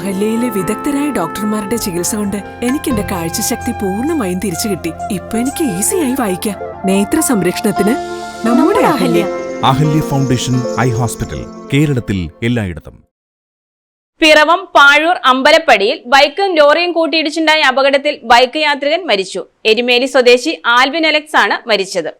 അഹല്യയിലെ വിദഗ്ധരായ ഡോക്ടർമാരുടെ ചികിത്സ കൊണ്ട് എനിക്ക് എന്റെ കാഴ്ചശക്തി പൂർണമായും തിരിച്ചു കിട്ടി. ഇപ്പൊ എനിക്ക് ഈസിയായി വായിക്കാം. നേത്ര സംരക്ഷണത്തിന് നമ്മുടെ Ahalya. Ahalya. Foundation eye hospital കേരളത്തിൽ എല്ലായിടത്തും. പിറവം പാഴൂർ അമ്പലപ്പടിയിൽ ബൈക്കും ലോറിയും കൂട്ടിയിടിച്ചുണ്ടായ അപകടത്തിൽ ബൈക്ക് യാത്രികൻ മരിച്ചു. എരുമേലി സ്വദേശി ആൽവിൻ അലക്സ് ആണ് മരിച്ചത്.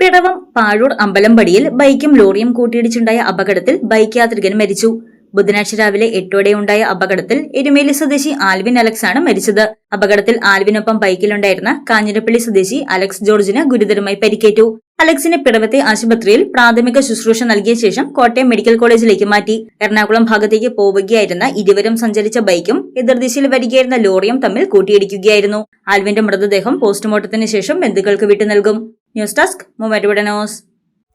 പിറവം പാഴൂർ അമ്പലമ്പടിയിൽ ബൈക്കും ലോറിയും കൂട്ടിയിടിച്ചുണ്ടായ അപകടത്തിൽ ബൈക്ക് യാത്രികൻ മരിച്ചു. ബുധനാഴ്ച രാവിലെ എട്ടോടെ ഉണ്ടായ അപകടത്തിൽ എരുമേലി സ്വദേശി ആൽവിൻ അലക്സ് ആണ് മരിച്ചത്. അപകടത്തിൽ ആൽവിനൊപ്പം ബൈക്കിലുണ്ടായിരുന്ന കാഞ്ഞിരപ്പള്ളി സ്വദേശി അലക്സ് ജോർജിന് ഗുരുതരമായി പരിക്കേറ്റു. അലക്സിനെ പിടവത്തെ ആശുപത്രിയിൽ പ്രാഥമിക ശുശ്രൂഷ നൽകിയ ശേഷം കോട്ടയം മെഡിക്കൽ കോളേജിലേക്ക് മാറ്റി. എറണാകുളം ഭാഗത്തേക്ക് പോവുകയായിരുന്ന ഇരുവരും സഞ്ചരിച്ച ബൈക്കും എതിർദിശയിൽ വരികയായിരുന്ന ലോറിയും തമ്മിൽ കൂട്ടിയിടിക്കുകയായിരുന്നു. ആൽവിന്റെ മൃതദേഹം പോസ്റ്റ്മോർട്ടത്തിന് ശേഷം ബന്ധുക്കൾക്ക് വിട്ടു നൽകും. News desk news.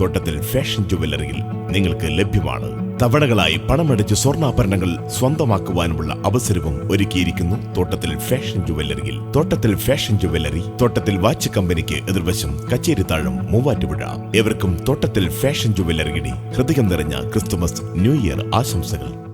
തോട്ടത്തിൽ ഫാഷൻ ജുവല്ലറിയിൽ നിങ്ങൾക്ക് ലഭ്യമാണ്. തവണകളായി പണമടിച്ച് സ്വർണാഭരണങ്ങൾ സ്വന്തമാക്കുവാനുമുള്ള അവസരവും ഒരുക്കിയിരിക്കുന്നു തോട്ടത്തിൽ ഫാഷൻ ജുവല്ലറിയിൽ തോട്ടത്തിൽ ഫാഷൻ ജുവല്ലറി തോട്ടത്തിൽ വാച്ച് കമ്പനിക്ക് എതിർവശം കച്ചേരി താഴും മൂവാറ്റുപുഴ എവർക്കും തോട്ടത്തിൽ ഫാഷൻ ജുവല്ലറിയുടെ ഹൃദയം നിറഞ്ഞ ക്രിസ്തുമസ് ന്യൂ ഇയർ ആശംസകൾ.